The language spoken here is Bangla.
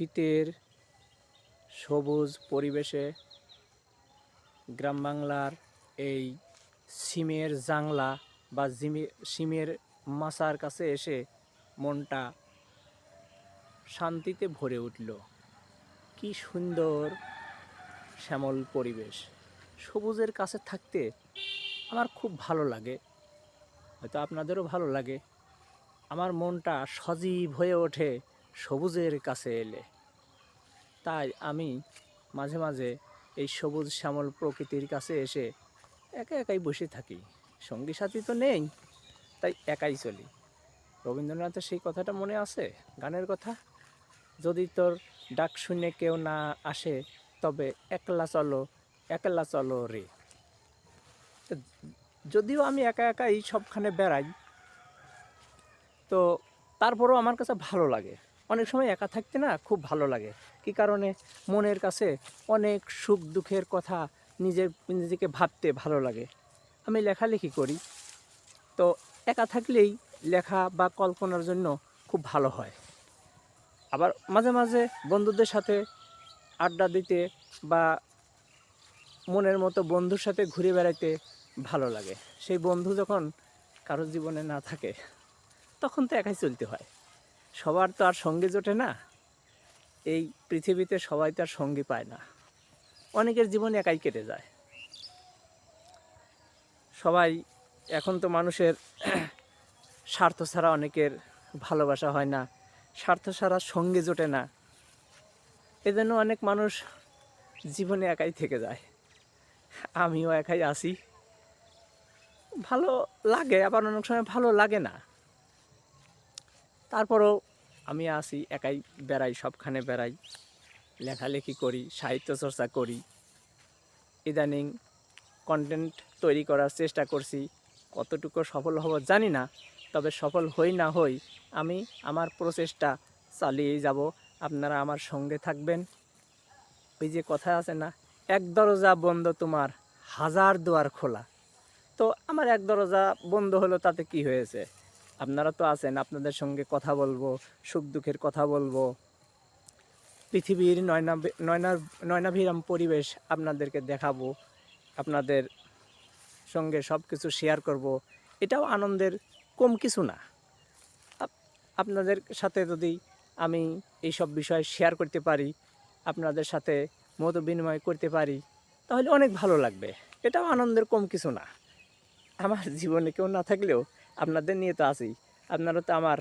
শীতের সবুজ পরিবেশে গ্রাম বাংলার এই সিমের জাংলা বা সিমের মাচার কাছে এসে মনটা শান্তিতে ভরে উঠল। কি সুন্দর শ্যামল পরিবেশ। সবুজের কাছে থাকতে আমার খুব ভালো লাগে। হয়তো আপনাদেরও ভালো লাগে। আমার মনটা সজীব হয়ে ওঠে। সবুজের কাছে এলে। তাই আমি মাঝে মাঝে এই সবুজ শ্যামল প্রকৃতির কাছে এসে একা একাই বসে থাকি। সঙ্গী সাথী তো নেই, তাই একাই চলি। রবীন্দ্রনাথের সেই কথাটা মনে আছে? গানের কথা? যদি তোর ডাক শুনে কেউ না আসে, তবে একলা চলো একলা চলো রে। যদিও আমি একা একাই সবখানে বেড়াই, তো তারপরেও আমার কাছে ভালো লাগে। অনেক সময় একা থাকতে না খুব ভালো লাগে। কি কারণে? মনের কাছে অনেক সুখ দুঃখের কথা নিজের, নিজেকে ভাবতে ভালো লাগে। আমি লেখালেখি করি। তো একা থাকলেই লেখা বা কল্পনার জন্য খুব ভালো হয়। আবার মাঝে মাঝে বন্ধুদের সাথে আড্ডা দিতে বা মনের মতো বন্ধুর সাথে ঘুরে বেড়াইতে ভালো লাগে। সেই বন্ধু যখন কারোর জীবনে না থাকে, তখন তো একাই চলতে হয়। সবার তো আর সঙ্গে জোটে না। এই পৃথিবীতে সবাই তো আর সঙ্গী পায় না। অনেকের জীবন একাই কেটে যায়। সবাই, এখন তো মানুষের স্বার্থ ছাড়া অনেকের ভালোবাসা হয় না। স্বার্থ ছাড়া সঙ্গে জোটে না। এজন্য অনেক মানুষ জীবনে একাই থেকে যায়। আমিও একাই আছি ভালো লাগে, আবার অনেক সময় ভালো লাগে না। তারপরও আমি আসি একাই বেড়াই, সবখানে বেড়াই। লেখালেখি করি সাহিত্য চর্চা করি। ইদানিং কন্টেন্ট তৈরি করার চেষ্টা করছি। কতটুকু সফল হব জানি না, তবে সফল হই না হই আমি আমার প্রচেষ্টা চালিয়ে যাব। আপনারা আমার সঙ্গে থাকবেন। ওই যে কথা আছে না, এক দরজা বন্ধ তোমার, হাজার দুয়ার খোলা। তো আমার এক দরজা বন্ধ হলো তাতে কি হয়েছে? আপনারা তো আছেন, আপনাদের সঙ্গে কথা বলব, সুখ দুঃখের কথা বলব। পৃথিবীর নয়না নয়না নয়নাভিরাম পরিবেশ আপনাদেরকে দেখাবো, আপনাদের সঙ্গে সব কিছু শেয়ার করব। এটাও আনন্দের কম কিছু না। আপনাদের সাথে যদি আমি এই সব বিষয় শেয়ার করতে পারি, আপনাদের সাথে মত বিনিময় করতে পারি, তাহলে অনেক ভালো লাগবে। এটাও আনন্দের কম কিছু না। আমার জীবনে কেউ না থাকলেও আপনাদের নিয়ে তো আছি আপনারা তো আমার